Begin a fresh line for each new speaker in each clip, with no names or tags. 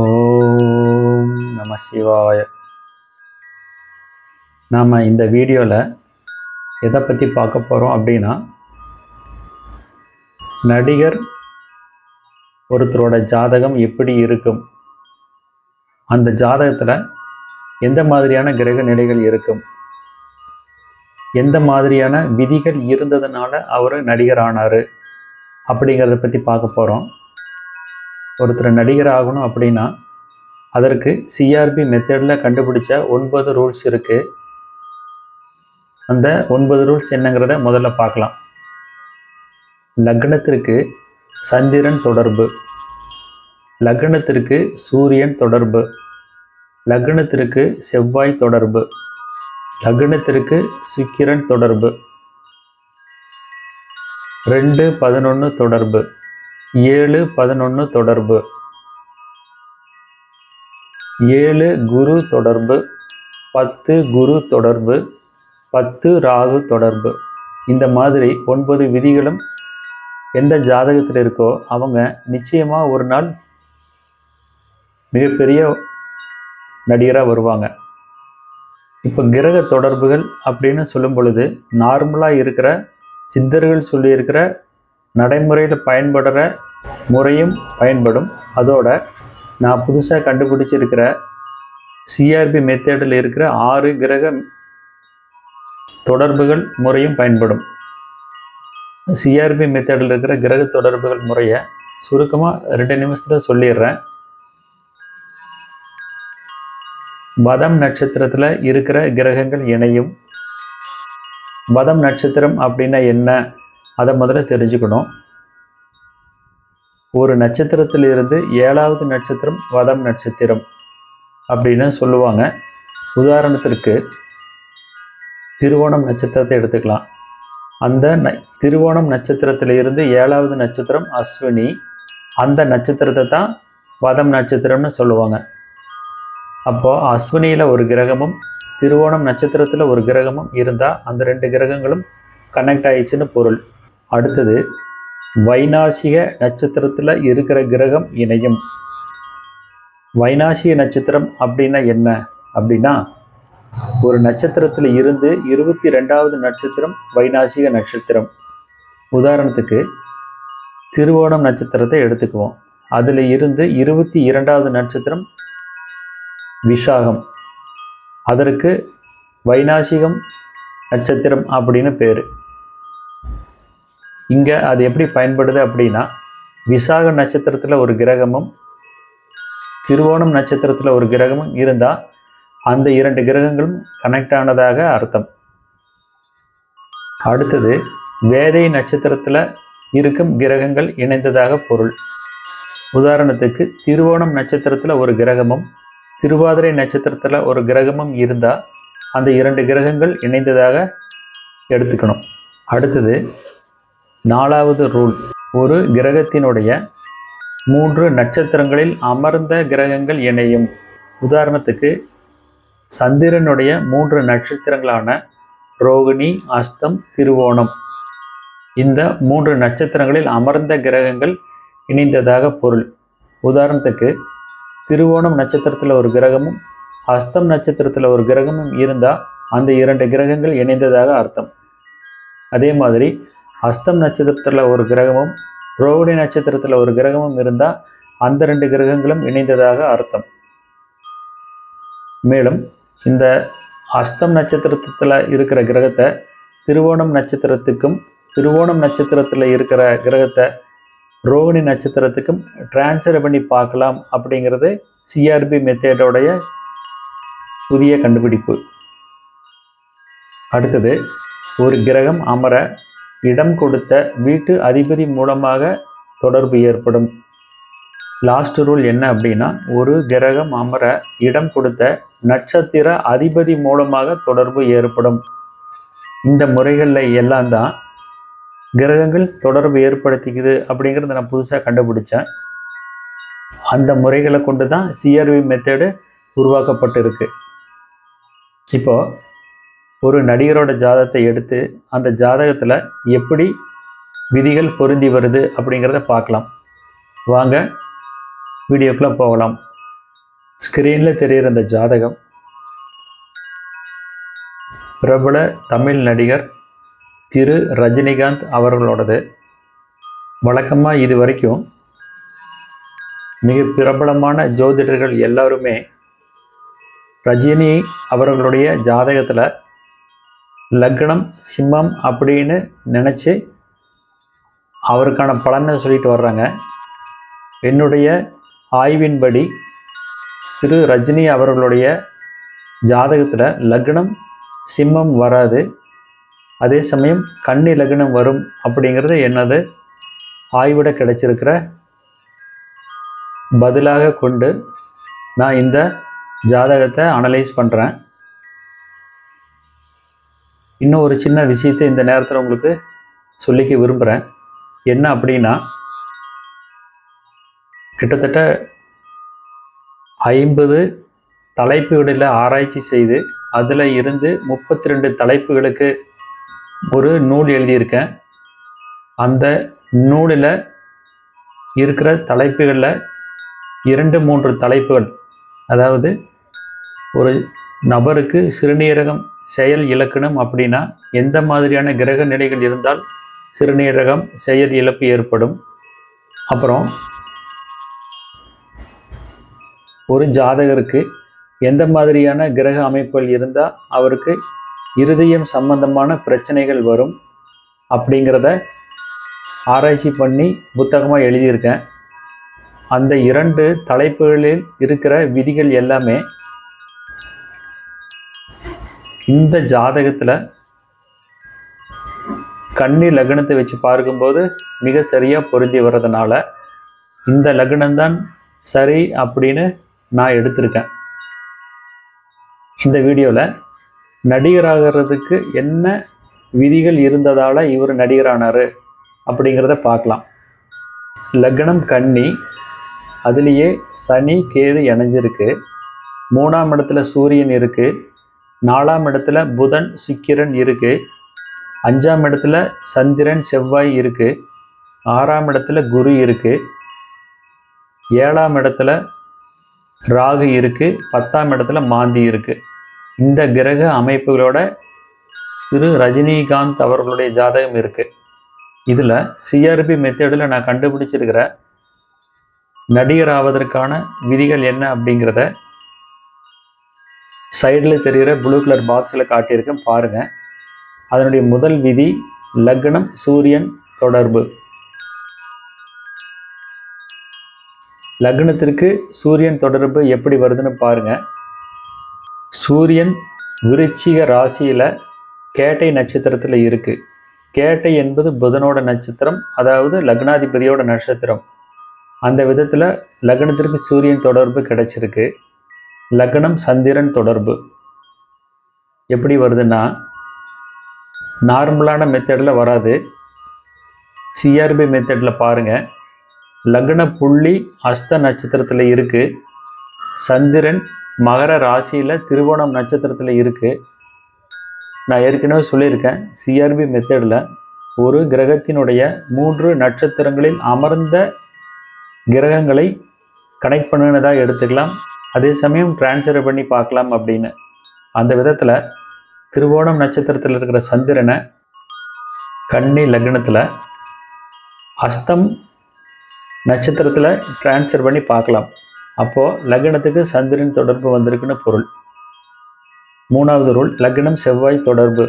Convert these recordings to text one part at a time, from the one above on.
ஓம் நம சிவாய. நாம் இந்த வீடியோவில் எதை பற்றி பார்க்க போகிறோம் அப்படின்னா நடிகர் ஒருத்தரோட ஜாதகம் எப்படி இருக்கும்? அந்த ஜாதகத்தில் எந்த மாதிரியான கிரக நிலைகள் இருக்கும்? எந்த மாதிரியான விதிகள் இருந்ததுனால அவர் நடிகர் ஆனார் அப்படிங்கிறத பற்றி பார்க்க போகிறோம் ஒருத்தர் நடிகர் ஆகணும் அப்படின்னா அதற்கு சிஆர்பி மெத்தடில் கண்டுபிடிச்ச ஒன்பது ரூல்ஸ் இருக்குது அந்த ஒன்பது ரூல்ஸ் என்னங்கிறத முதல்ல பார்க்கலாம். லக்னத்திற்கு சந்திரன் தொடர்பு. லக்னத்திற்கு சூரியன் தொடர்பு. லக்னத்திற்கு செவ்வாய் தொடர்பு. லக்னத்திற்கு சுக்கிரன் தொடர்பு. ரெண்டு பதினொன்று தொடர்பு. ஏழு பதினொன்று தொடர்பு. ஏழு குரு தொடர்பு பத்து குரு தொடர்பு பத்து ராகு தொடர்பு. இந்த மாதிரி ஒன்பது விதிகளும் எந்த ஜாதகத்தில் இருக்கோ அவங்க நிச்சயமாக ஒரு நாள் மிகப்பெரிய நடிகராக வருவாங்க. இப்போ கிரக தொடர்புகள் அப்படின்னு சொல்லும் பொழுது நார்மலாக இருக்கிற சித்தர்கள் சொல்லியிருக்கிற நடைமுறையில் பயன்படுற முறையும் பயன்படும். அதோட நான் புதுசாக கண்டுபிடிச்சிருக்கிற சிஆர்பி மெத்தேடில் இருக்கிற ஆறு கிரக தொடர்புகள் முறையும் பயன்படும். சிஆர்பி மெத்தேடில் இருக்கிற கிரக தொடர்புகள் முறையை சுருக்கமாக ரெண்டு நிமிஷத்தில் சொல்லிடுறேன். வதம் நட்சத்திரத்தில் இருக்கிற கிரகங்கள் இணையும். வதம் நட்சத்திரம் அப்படின்னா என்ன? அதை முதல்ல தெரிஞ்சுக்கணும். ஒரு நட்சத்திரத்திலிருந்து ஏழாவது நட்சத்திரம் வதம் நட்சத்திரம் அப்படின்னு சொல்லுவாங்க. உதாரணத்திற்கு திருவோணம் நட்சத்திரத்தை எடுத்துக்கலாம். அந்த ந திருவோணம் நட்சத்திரத்திலிருந்து ஏழாவது நட்சத்திரம் அஸ்வினி அந்த நட்சத்திரத்தை தான் வதம் நட்சத்திரம்னு சொல்லுவாங்க. அப்போது அஸ்வினியில் ஒரு கிரகமும் திருவோணம் நட்சத்திரத்தில் ஒரு கிரகமும் இருந்தால் அந்த ரெண்டு கிரகங்களும் கனெக்ட் ஆயிடுச்சுன்னு பொருள். அடுத்தது வைநாசிக நட்சத்திரத்தில் இருக்கிற கிரகம் இணையும். வைநாசிக நட்சத்திரம் அப்படின்னா என்ன? அப்படின்னா ஒரு நட்சத்திரத்தில் இருந்து இருபத்தி ரெண்டாவது நட்சத்திரம் வைநாசிக நட்சத்திரம். உதாரணத்துக்கு திருவோணம் நட்சத்திரத்தை எடுத்துக்குவோம். அதில் இருந்து இருபத்தி இரண்டாவது நட்சத்திரம் விசாகம். அதற்கு வைநாசிகம் நட்சத்திரம் அப்படின்னு பேர். இங்கே அது எப்படி பயன்படுது அப்படின்னா விசாக நட்சத்திரத்தில் ஒரு கிரகமும் திருவோணம் நட்சத்திரத்தில் ஒரு கிரகமும் இருந்தால் அந்த இரண்டு கிரகங்களும் கனெக்ட் ஆனதாக அர்த்தம். அடுத்தது வேதை நட்சத்திரத்தில் இருக்கும் கிரகங்கள் இணைந்ததாக பொருள். உதாரணத்துக்கு திருவோணம் நட்சத்திரத்தில் ஒரு கிரகமும் திருவாதிரை நட்சத்திரத்தில் ஒரு கிரகமும் இருந்தால் அந்த இரண்டு கிரகங்கள் இணைந்ததாக எடுத்துக்கணும். அடுத்தது நாலாவது ரூல். ஒரு கிரகத்தினுடைய மூன்று நட்சத்திரங்களில் அமர்ந்த கிரகங்கள் இணையும். உதாரணத்துக்கு சந்திரனுடைய மூன்று நட்சத்திரங்களான ரோகிணி அஸ்தம் திருவோணம். இந்த மூன்று நட்சத்திரங்களில் அமர்ந்த கிரகங்கள் இணைந்ததாக பொருள். உதாரணத்துக்கு திருவோணம் நட்சத்திரத்தில் ஒரு கிரகமும் அஸ்தம் நட்சத்திரத்தில் ஒரு கிரகமும் இருந்தால் அந்த இரண்டு கிரகங்கள் இணைந்ததாக அர்த்தம். அதே மாதிரி அஸ்தம் நட்சத்திரத்தில் ஒரு கிரகமும் ரோகிணி நட்சத்திரத்தில் ஒரு கிரகமும் இருந்தால் அந்த ரெண்டு கிரகங்களும் இணைந்ததாக அர்த்தம். மேலும் இந்த அஸ்தம் நட்சத்திரத்தில் இருக்கிற கிரகத்தை திருவோணம் நட்சத்திரத்துக்கும் திருவோணம் நட்சத்திரத்தில் இருக்கிற கிரகத்தை ரோகிணி நட்சத்திரத்துக்கும் டிரான்ஸ்ஃபர் பண்ணி பார்க்கலாம் அப்படிங்கிறது சிஆர்பி மெத்தேடோடைய புதிய கண்டுபிடிப்பு. அடுத்தது ஒரு கிரகம் அமர இடம் கொடுத்த வீட்டு அதிபதி மூலமாக தொடர்பு ஏற்படும். லாஸ்ட் ரூல் என்ன அப்படின்னா ஒரு கிரகம் அமர இடம் கொடுத்த நட்சத்திர அதிபதி மூலமாக தொடர்பு ஏற்படும். இந்த முறைகளில் எல்லாம் தான் கிரகங்கள் தொடர்பு ஏற்படுத்திக்குது அப்படிங்கிறத நான் புதுசாக கண்டுபிடிச்சேன். அந்த முறைகளை கொண்டு தான் சிஆர்வி மெத்தடு உருவாக்கப்பட்டிருக்கு. இப்போது ஒரு நடிகரோட ஜாதகத்தை எடுத்து அந்த ஜாதகத்தில் எப்படி விதிகள் பொருந்தி வருது அப்படிங்கிறத பார்க்கலாம். வாங்க வீடியோக்குள்ளே போகலாம். ஸ்க்ரீனில் தெரிகிற அந்த ஜாதகம். பிரபல தமிழ் நடிகர் திரு ரஜினிகாந்த் அவர்களோடது. வழக்கமாக இது வரைக்கும் மிக பிரபலமான ஜோதிடர்கள் எல்லாருமே ரஜினி அவர்களுடைய ஜாதகத்தில் லக்னம் சிம்மம் அப்படின்னு நினச்சி அவருக்கான பலனை சொல்லிட்டு வர்றாங்க. என்னுடைய ஆய்வின்படி திரு ரஜினி அவர்களுடைய ஜாதகத்தில் லக்னம் சிம்மம் வராது. அதே சமயம் கன்னி லக்னம் வரும் அப்படிங்கிறது என்னது ஆய்விட கிடைச்சிருக்கிற பதிலாக கொண்டு நான் இந்த ஜாதகத்தை அனலைஸ் பண்ணுறேன் இன்னும் ஒரு சின்ன விஷயத்தை இந்த நேரத்தில் உங்களுக்கு சொல்லிக்க விரும்புகிறேன் என்ன அப்படின்னா கிட்டத்தட்ட ஐம்பது தலைப்புகளில் ஆராய்ச்சி செய்து அதில் இருந்து முப்பத்தி ரெண்டு தலைப்புகளுக்கு ஒரு நூல் எழுதியிருக்கேன். அந்த நூலில் இருக்கிற தலைப்புகளில் இரண்டு மூன்று தலைப்புகள். அதாவது ஒரு நபருக்கு சிறுநீரகம் செயல் இலக்கணம் அப்படின்னா எந்த மாதிரியான கிரக நிலைகள் இருந்தால் சிறுநீரகம் செயல் இழப்பு ஏற்படும். அப்புறம் ஒரு ஜாதகருக்கு எந்த மாதிரியான கிரக அமைப்புகள் இருந்தால் அவருக்கு இருதயம் சம்பந்தமான பிரச்சனைகள் வரும் அப்படிங்கிறத ஆராய்ச்சி பண்ணி புத்தகமாக எழுதியிருக்கேன். அந்த இரண்டு தலைப்புகளில் இருக்கிற விதிகள் எல்லாமே இந்த ஜாதகத்தில் கன்னி லக்னத்தை வச்சு பார்க்கும்போது மிக சரியாக பொருந்தி வர்றதுனால இந்த லக்னம்தான் சரி அப்படின்னு நான் எடுத்திருக்கேன். இந்த வீடியோவில் நடிகராகிறதுக்கு என்ன விதிகள் இருந்ததால் இவர் நடிகரானார் அப்படிங்கிறத பார்க்கலாம். லக்னம் கன்னி அதுலேயே சனி கேது இணைஞ்சிருக்கு. மூணாம் இடத்துல சூரியன் இருக்குது நாலாம் இடத்துல புதன் சுக்கிரன் இருக்குது அஞ்சாம் இடத்துல சந்திரன் செவ்வாய் இருக்குது ஆறாம் இடத்துல குரு இருக்குது ஏழாம் இடத்துல ராகு இருக்குது பத்தாம் இடத்துல மாந்தி இருக்குது இந்த கிரக அமைப்புகளோட திரு ரஜினிகாந்த் அவர்களுடைய ஜாதகம் இருக்குது இதில் சிஆர்பி மெத்தடில் நான் கண்டுபிடிச்சிருக்கிற நடிகர் ஆவதற்கான விதிகள் என்ன அப்படிங்கிறத சைடில் தெரிகிற ப்ளூ கலர் பாக்ஸில் காட்டியிருக்கேன் பாருங்கள் அதனுடைய முதல் விதி லக்னம் சூரியன் தொடர்பு. லக்னத்திற்கு சூரியன் தொடர்பு எப்படி வருதுன்னு பாருங்கள் சூரியன் விருச்சிக ராசியில் கேட்டை நட்சத்திரத்தில் இருக்குது கேட்டை என்பது புதனோட நட்சத்திரம் அதாவது லக்னாதிபதியோட நட்சத்திரம். அந்த விதத்தில் லக்னத்திற்கு சூரியன் தொடர்பு கிடைச்சிருக்கு. லக்னம் சந்திரன் தொடர்பு. எப்படி வருதுன்னா நார்மலான மெத்தடில் வராது. சிஆர்பி மெத்தடில் பாருங்கள் லக்ன புள்ளி அஸ்த நட்சத்திரத்தில் இருக்குது சந்திரன் மகர ராசியில் திருவோணம் நட்சத்திரத்தில் இருக்குது நான் ஏற்கனவே சொல்லியிருக்கேன் சிஆர்பி மெத்தடில் ஒரு கிரகத்தினுடைய மூன்று நட்சத்திரங்களில் அமர்ந்த கிரகங்களை கனெக்ட் பண்ணினதாக எடுத்துக்கலாம். அதே சமயம் டிரான்ஸ்ஃபர் பண்ணி பார்க்கலாம் அப்படின்னு. அந்த விதத்தில் திருவோணம் நட்சத்திரத்தில் இருக்கிற சந்திரனை கன்னி லக்னத்தில் அஸ்தம் நட்சத்திரத்தில் டிரான்ஸ்ஃபர் பண்ணி பார்க்கலாம். அப்போது லக்னத்துக்கு சந்திரன் தொடர்பு வந்திருக்குன்னு பொருள். மூணாவது ரூல் லக்னம் செவ்வாய் தொடர்பு.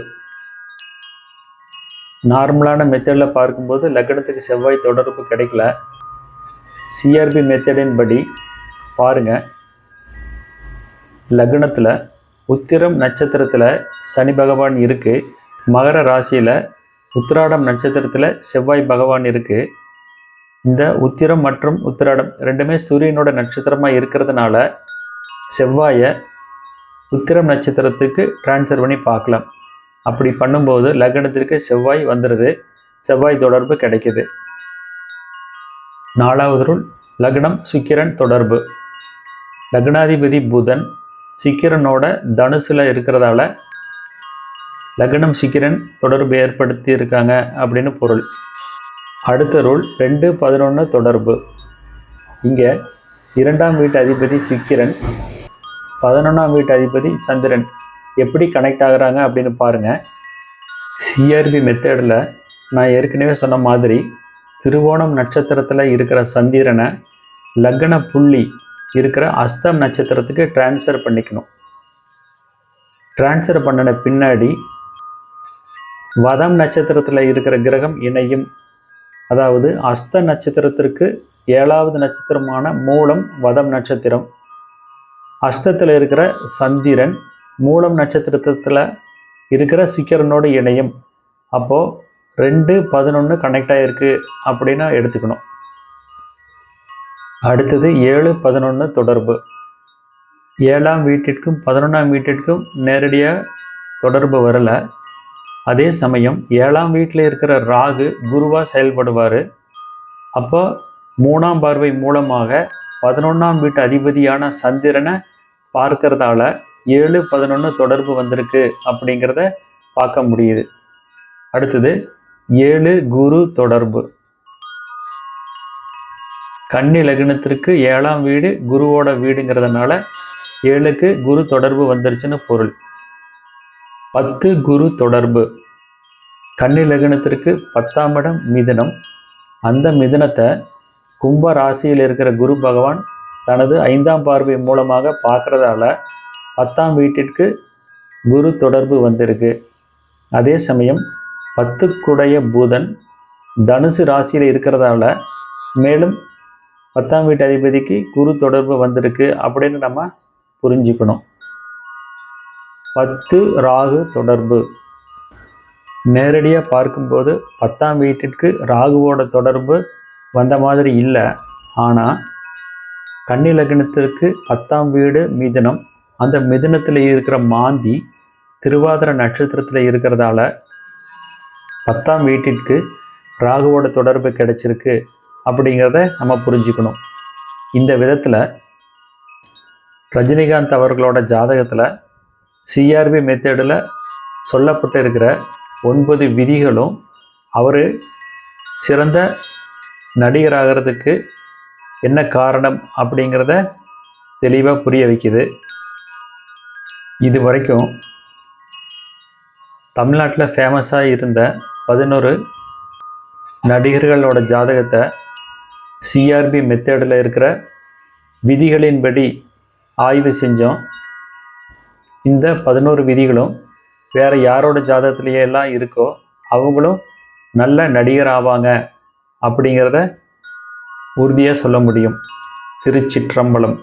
நார்மலான மெத்தடில் பார்க்கும்போது லக்னத்துக்கு செவ்வாய் தொடர்பு கிடைக்கல. சிஆர்பி மெத்தடின் படி பாருங்கள் லக்னத்தில் உத்திரம் நட்சத்திரத்தில் சனி பகவான் இருக்குது மகர ராசியில் உத்திராடம் நட்சத்திரத்தில் செவ்வாய் பகவான் இருக்குது இந்த உத்திரம் மற்றும் உத்திராடம் ரெண்டுமே சூரியனோட நட்சத்திரமாக இருக்கிறதுனால செவ்வாயை உத்திரம் நட்சத்திரத்துக்கு டிரான்ஸ்ஃபர் பண்ணி பார்க்கலாம். அப்படி பண்ணும்போது லக்னத்திற்கு செவ்வாய் வந்துடுது செவ்வாய் தொடர்பு கிடைக்குது. நாலாவது ரூல் லக்னம் சுக்கிரன் தொடர்பு. லக்னாதிபதி புதன் சிக்கிரனோட தனுசில் இருக்கிறதால லக்னம் சிக்கிரன் தொடர்பு ஏற்படுத்தி இருக்காங்க அப்படின்னு பொருள். அடுத்த ரூல் ரெண்டு பதினொன்று தொடர்பு. இங்கே இரண்டாம் வீட்டு அதிபதி சிக்கிரன் பதினொன்றாம் வீட்டு அதிபதி சந்திரன். எப்படி கனெக்ட் ஆகுறாங்க அப்படின்னு பாருங்கள் சிஆர்பி மெத்தடில் நான் ஏற்கனவே சொன்ன மாதிரி திருவோணம் நட்சத்திரத்தில் இருக்கிற சந்திரனை லக்ன புள்ளி இருக்கிற அஸ்தம் நட்சத்திரத்துக்கு ட்ரான்ஸ்ஃபர் பண்ணிக்கணும். ட்ரான்ஸ்ஃபர் பண்ணின பின்னாடி வதம் நட்சத்திரத்தில் இருக்கிற கிரகம் இணையும். அதாவது அஸ்த நட்சத்திரத்திற்கு ஏழாவது நட்சத்திரமான மூலம் வதம் நட்சத்திரம். அஸ்தத்தில் இருக்கிற சந்திரன் மூலம் நட்சத்திரத்தில் இருக்கிற சிக்கரனோடு இணையும். அப்போது ரெண்டு பதினொன்று கனெக்ட் ஆகிருக்கு அப்படின்னு எடுத்துக்கணும். அடுத்தது ஏழு பதினொன்று தொடர்பு. ஏழாம் வீட்டிற்கும் பதினொன்றாம் வீட்டிற்கும் நேரடியாக தொடர்பு வரலை. அதே சமயம் ஏழாம் வீட்டில் இருக்கிற ராகு குருவாக செயல்படுவார். அப்போ மூணாம் பார்வை மூலமாக பதினொன்றாம் வீட்டு அதிபதியான சந்திரனை பார்க்கறதால ஏழு பதினொன்று தொடர்பு வந்திருக்கு அப்படிங்கிறத பார்க்க முடியுது. அடுத்தது ஏழு குரு தொடர்பு. கன்னி லக்னத்திற்கு ஏழாம் வீடு குருவோட வீடுங்கிறதுனால ஏழுக்கு குரு தொடர்பு வந்துருச்சுன்னு பொருள். பத்து குரு தொடர்பு. கன்னி லக்னத்திற்கு பத்தாம் இடம் மிதனம். அந்த மிதனத்தை கும்ப ராசியில் இருக்கிற குரு பகவான் தனது ஐந்தாம் பார்வை மூலமாக பார்க்குறதால பத்தாம் வீட்டிற்கு குரு தொடர்பு வந்திருக்கு. அதே சமயம் பத்துக்குடைய புதன் தனுசு ராசியில் இருக்கிறதால மேலும் பத்தாம் வீட்டு அதிபதிக்கு குரு தொடர்பு வந்திருக்கு அப்படின்னு நம்ம புரிஞ்சுக்கணும். பத்து ராகு தொடர்பு. நேரடியாக பார்க்கும்போது பத்தாம் வீட்டிற்கு ராகுவோட தொடர்பு வந்த மாதிரி இல்லை. ஆனால் கன்னி லக்னத்திற்கு பத்தாம் வீடு மிதுனம். அந்த மிதுனத்தில் இருக்கிற மாந்தி திருவாதிர நட்சத்திரத்தில் இருக்கிறதால பத்தாம் வீட்டிற்கு ராகுவோட தொடர்பு கிடைச்சிருக்கு. அப்படிங்கிறத நம்ம புரிஞ்சுக்கணும். இந்த விதத்தில் ரஜினிகாந்த் அவர்களோட ஜாதகத்தில் சிஆர்பி மெத்தேடில் சொல்லப்பட்டு இருக்கிற ஒன்பது விதிகளும் அவர் சிறந்த நடிகராகிறதுக்கு என்ன காரணம் அப்படிங்கிறத தெளிவாக புரிய வைக்குது. இது வரைக்கும் தமிழ்நாட்டில் ஃபேமஸாக இருந்த பதினொரு நடிகர்களோட ஜாதகத்தை சிஆர்பி மெத்தேடில் இருக்கிற விதிகளின்படி ஆய்வு செஞ்சோம். இந்த பதினோரு விதிகளும் வேறு யாரோட ஜாதகத்திலேயே எல்லாம் இருக்கோ அவங்களும் நல்ல நடிகர் ஆவாங்க அப்படிங்கிறத உறுதியாக சொல்ல முடியும். திருச்சிற்றம்பலம்.